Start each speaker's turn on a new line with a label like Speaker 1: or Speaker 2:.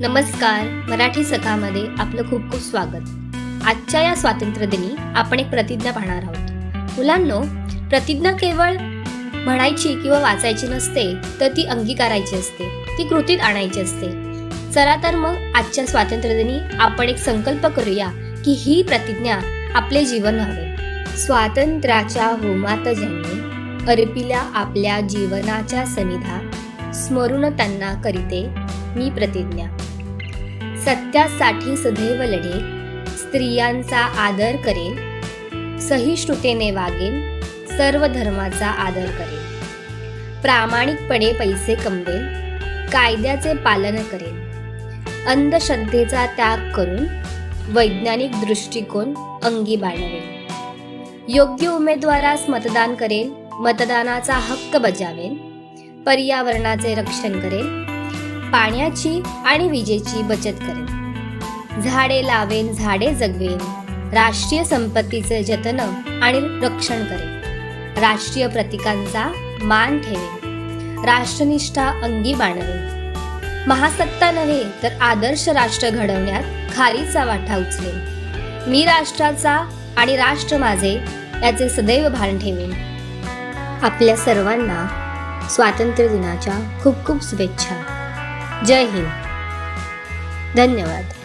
Speaker 1: नमस्कार मराठी सखामध्ये आपलं खूप खूप स्वागत. आजच्या या स्वातंत्र्य दिनी आपण एक प्रतिज्ञा पाहणार आहोत. मुलांनो प्रतिज्ञा केवळ म्हणायची किंवा वाचायची नसते तर ती अंगीकारायची असते ती कृतीत आणायची असते. चला तर मग आजच्या स्वातंत्र्य दिनी आपण एक संकल्प करूया की ही प्रतिज्ञा आपले जीवन हवे. स्वातंत्र्याच्या होमात ज्यांनी अर्पिल्या आपल्या जीवनाच्या सनिधा स्मरून त्यांना करीते मी प्रतिज्ञा. सत्यासाठी सदैव लढेल स्त्रियांचा आदर करेल सहिष्णुतेने वागेल सर्व धर्माचा आदर करेल प्रामाणिकपणे पैसे कमवेल कायद्याचे पालन करेल अंधश्रद्धेचा त्याग करून वैज्ञानिक दृष्टिकोन अंगी बाळगेल योग्य उमेदवारास मतदान करेल मतदानाचा हक्क बजावेल पर्यावरणाचे रक्षण करेल पाण्याची आणि विजेची बचत करेन. झाडे लावेन झाडे जगवेन. राष्ट्रीय संपत्तीचे जतन आणि रक्षण करेन. राष्ट्रीय प्रतीकांचा मान ठेवेन. राष्ट्रनिष्ठा अंगी बाणवेल महासत्ता नव्हे तर आदर्श राष्ट्र घडवण्यात खारीचा वाटा उचलेन. मी राष्ट्राचा आणि राष्ट्र माझे याचे सदैव भान ठेवेन. आपल्या सर्वांना स्वातंत्र्य दिनाच्या खूप खूप शुभेच्छा. जय हिंद. धन्यवाद.